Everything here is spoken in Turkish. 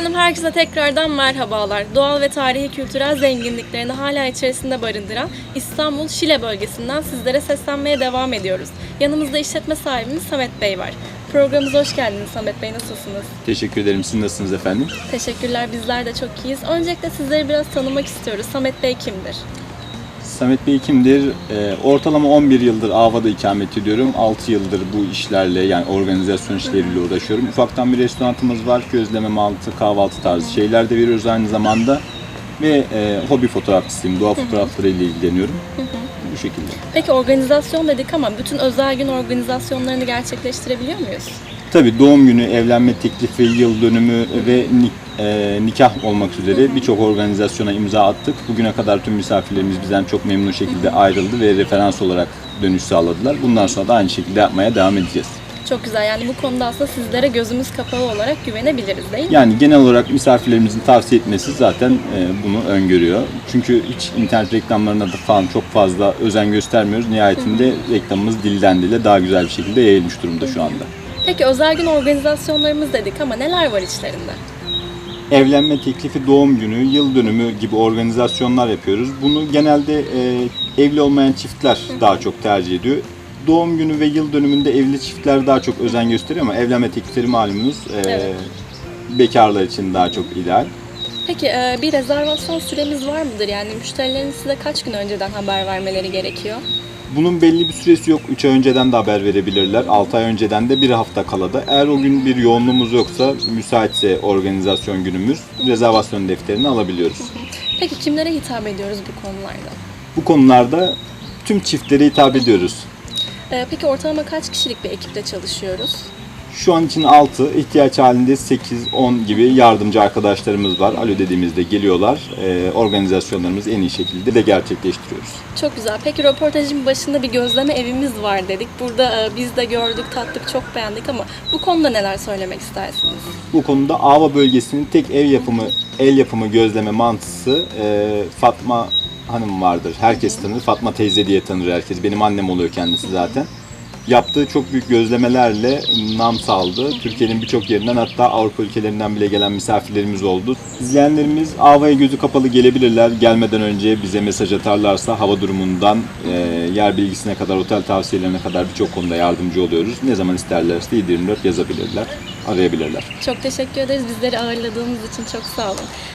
Efendim herkese tekrardan merhabalar. Doğal ve tarihi kültürel zenginliklerini hala içerisinde barındıran İstanbul Şile bölgesinden sizlere seslenmeye devam ediyoruz. Yanımızda işletme sahibimiz Samet Bey var. Programımıza hoş geldiniz Samet Bey. Nasılsınız? Teşekkür ederim. Siz nasılsınız efendim? Teşekkürler. Bizler de çok iyiyiz. Öncelikle sizleri biraz tanımak istiyoruz. Samet Bey kimdir? Samet Bey kimdir? Ee, ortalama 11 yıldır Ava'da ikamet ediyorum. 6 yıldır bu işlerle yani organizasyon işleriyle uğraşıyorum. Ufaktan bir restoranımız var. Gözleme, mantı, kahvaltı tarzı şeyler de veriyoruz aynı zamanda. Ve e, hobi fotoğrafçısıyım. Doğa fotoğrafları ile ilgileniyorum. Bu şekilde. Peki organizasyon dedik ama bütün özel gün organizasyonlarını gerçekleştirebiliyor muyuz? Tabii doğum günü, evlenme teklifi, yıl dönümü ve e, nikah olmak üzere birçok organizasyona imza attık. Bugüne kadar tüm misafirlerimiz bizden çok memnun şekilde ayrıldı ve referans olarak dönüş sağladılar. Bundan sonra da aynı şekilde yapmaya devam edeceğiz. Çok güzel. Yani bu konuda aslında sizlere gözümüz kapalı olarak güvenebiliriz değil mi? Yani genel olarak misafirlerimizin tavsiye etmesi zaten e, bunu öngörüyor. Çünkü hiç internet reklamlarına da falan çok fazla özen göstermiyoruz. Nihayetinde reklamımız dilden dile daha güzel bir şekilde yayılmış durumda şu anda. Peki özel gün organizasyonlarımız dedik ama neler var içlerinde? evlenme teklifi, doğum günü, yıl dönümü gibi organizasyonlar yapıyoruz. Bunu genelde e, evli olmayan çiftler daha çok tercih ediyor. Doğum günü ve yıl dönümünde evli çiftler daha çok özen gösteriyor ama evlenme teklifleri malumunuz e, Evet. bekarlar için daha çok ideal. Peki e, bir rezervasyon süremiz var mıdır? Yani müşterilerin size kaç gün önceden haber vermeleri gerekiyor? Bunun belli bir süresi yok. 3 ay önceden de haber verebilirler. 6 ay önceden de bir hafta kala da. Eğer o gün bir yoğunluğumuz yoksa, müsaitse organizasyon günümüz, rezervasyon defterini alabiliyoruz. Peki kimlere hitap ediyoruz bu konularda? Bu konularda tüm çiftlere hitap ediyoruz. E, peki ortalama kaç kişilik bir ekiple çalışıyoruz? Şu an için 6, ihtiyaç halinde 8-10 gibi yardımcı arkadaşlarımız var. Alo dediğimizde geliyorlar. Ee, organizasyonlarımızı en iyi şekilde de gerçekleştiriyoruz. Çok güzel. Peki röportajın başında bir gözleme evimiz var dedik. Burada e, biz de gördük, tattık, çok beğendik ama bu konuda neler söylemek istersiniz? Bu konuda Ava bölgesinin tek ev yapımı, el yapımı gözleme mantısı e, Fatma Hanım vardır. Herkes tanır. Fatma teyze diye tanır herkes. Benim annem oluyor kendisi zaten. Yaptığı çok büyük gözlemelerle nam saldı. Türkiye'nin birçok yerinden hatta Avrupa ülkelerinden bile gelen misafirlerimiz oldu. İzleyenlerimiz Ava'ya gözü kapalı gelebilirler. Gelmeden önce bize mesaj atarlarsa hava durumundan e, yer bilgisine kadar, otel tavsiyelerine kadar birçok konuda yardımcı oluyoruz. Ne zaman isterlerse 724 yazabilirler, arayabilirler. Çok teşekkür ederiz bizleri ağırladığınız için çok sağ olun.